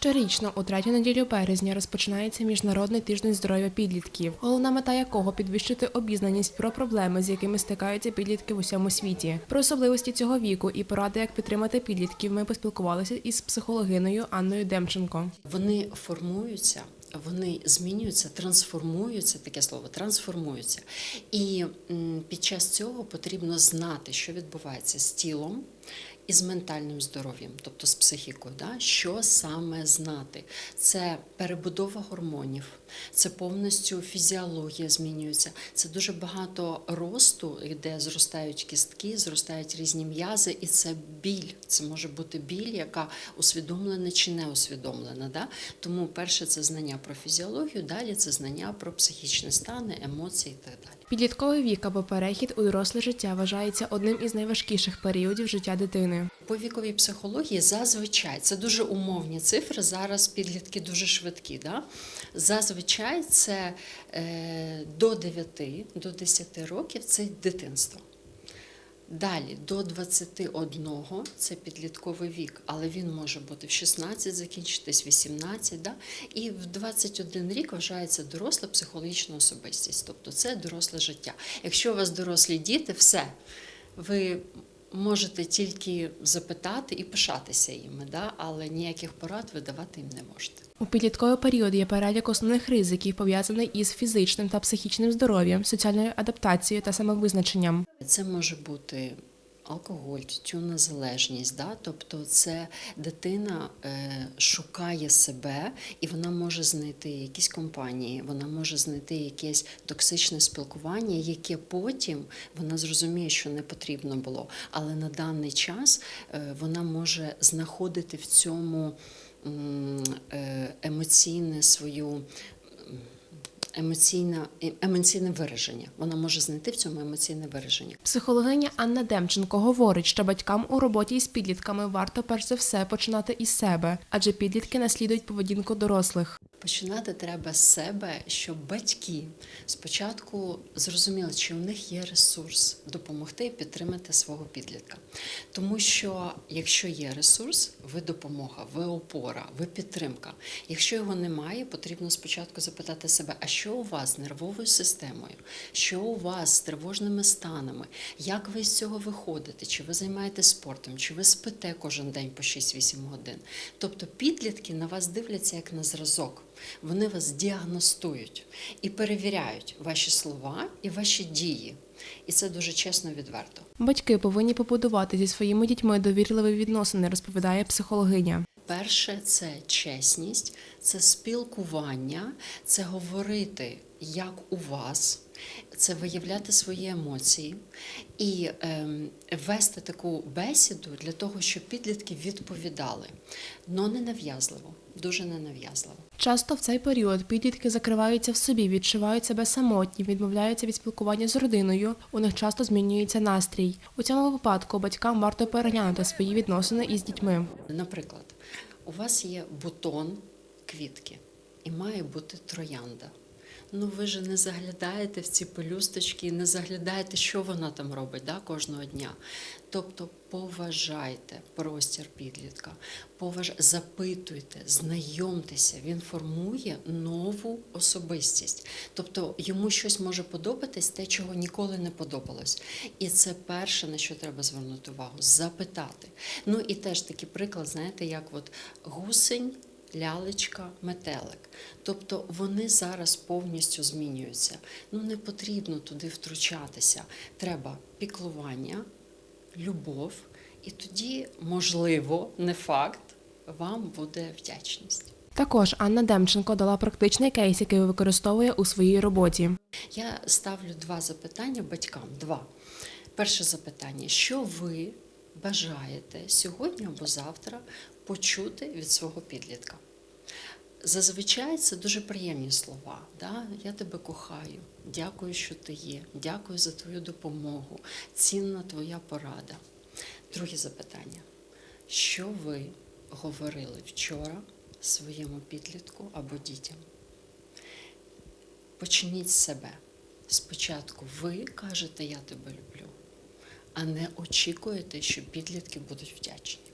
Щорічно, у третю неділю березня, розпочинається міжнародний тиждень здоров'я підлітків, головна мета якого підвищити обізнаність про проблеми, з якими стикаються підлітки в усьому світі. Про особливості цього віку і поради, як підтримати підлітків, ми поспілкувалися із психологиною Анною Демченко. Вони формуються, вони змінюються, трансформуються таке слово, трансформуються. І під час цього потрібно знати, що відбувається з тілом. І з ментальним здоров'ям, тобто з психікою, да? що саме знати? Це перебудова гормонів, це повністю фізіологія змінюється. Це дуже багато росту, де зростають кістки, зростають різні м'язи, і це біль. Це може бути біль, яка усвідомлена чи не усвідомлена. Да? Тому перше це знання про фізіологію, далі це знання про психічні стани, емоції і так далі. Підлітковий вік або перехід у доросле життя вважається одним із найважкіших періодів життя дитини. По віковій психології зазвичай це дуже умовні цифри. Зараз підлітки дуже швидкі. Да? Зазвичай це е, до 9, до 10 років це дитинство. Далі до 21 це підлітковий вік, але він може бути в 16 закінчитись, 18, да? і в 21 рік вважається доросла психологічна особистість, тобто це доросле життя. Якщо у вас дорослі діти, все, ви можете тільки запитати і пишатися їми, да? але ніяких порад ви давати їм не можете. У підлітковий період є перелік основних ризиків, пов'язаний із фізичним та психічним здоров'ям, соціальною адаптацією та самовизначенням. Це може бути алкоголь, тютюнна залежність, да? тобто це дитина е, шукає себе і вона може знайти якісь компанії, вона може знайти якесь токсичне спілкування, яке потім вона зрозуміє, що не потрібно було. Але на даний час е, вона може знаходити в цьому е, емоційне свою. Емоційне, емоційне вираження. Вона може знайти в цьому емоційне вираження. Психологиня Анна Демченко говорить, що батькам у роботі із підлітками варто перш за все починати із себе, адже підлітки наслідують поведінку дорослих. Починати треба з себе, щоб батьки спочатку зрозуміли, чи у них є ресурс допомогти і підтримати свого підлітка. Тому що якщо є ресурс, ви допомога, ви опора, ви підтримка. Якщо його немає, потрібно спочатку запитати себе, а що у вас з нервовою системою, що у вас з тривожними станами, як ви з цього виходите, чи ви займаєтесь спортом, чи ви спите кожен день по 6-8 годин. Тобто підлітки на вас дивляться як на зразок. Вони вас діагностують і перевіряють ваші слова і ваші дії. І це дуже чесно відверто. Батьки повинні побудувати зі своїми дітьми довірливі відносини, розповідає психологиня. Перше це чесність, це спілкування, це говорити, як у вас, це виявляти свої емоції і ем, вести таку бесіду для того, щоб підлітки відповідали. Но не нав'язливо, дуже ненав'язливо. Часто в цей період підлітки закриваються в собі, відчувають себе самотні, відмовляються від спілкування з родиною. У них часто змінюється настрій. У цьому випадку батькам варто переглянути свої відносини із дітьми. Наприклад, у вас є бутон квітки і має бути троянда. Ну ви ж не заглядаєте в ці пелюсточки, не заглядаєте, що вона там робить да, кожного дня. Тобто поважайте простір підлітка, поваж... запитуйте, знайомтеся, він формує нову особистість. Тобто йому щось може подобатись, те, чого ніколи не подобалось. І це перше, на що треба звернути увагу запитати. Ну і теж такий приклад, знаєте, як от гусень. Лялечка, метелик. Тобто вони зараз повністю змінюються. Ну не потрібно туди втручатися. Треба піклування, любов, і тоді, можливо, не факт, вам буде вдячність. Також Анна Демченко дала практичний кейс, який використовує у своїй роботі. Я ставлю два запитання батькам. Два. Перше запитання: що ви бажаєте сьогодні або завтра почути від свого підлітка? Зазвичай це дуже приємні слова. Да? Я тебе кохаю, дякую, що ти є, дякую за твою допомогу, цінна твоя порада. Друге запитання: що ви говорили вчора своєму підлітку або дітям? Почніть себе. Спочатку ви кажете, я тебе люблю, а не очікуєте, що підлітки будуть вдячні.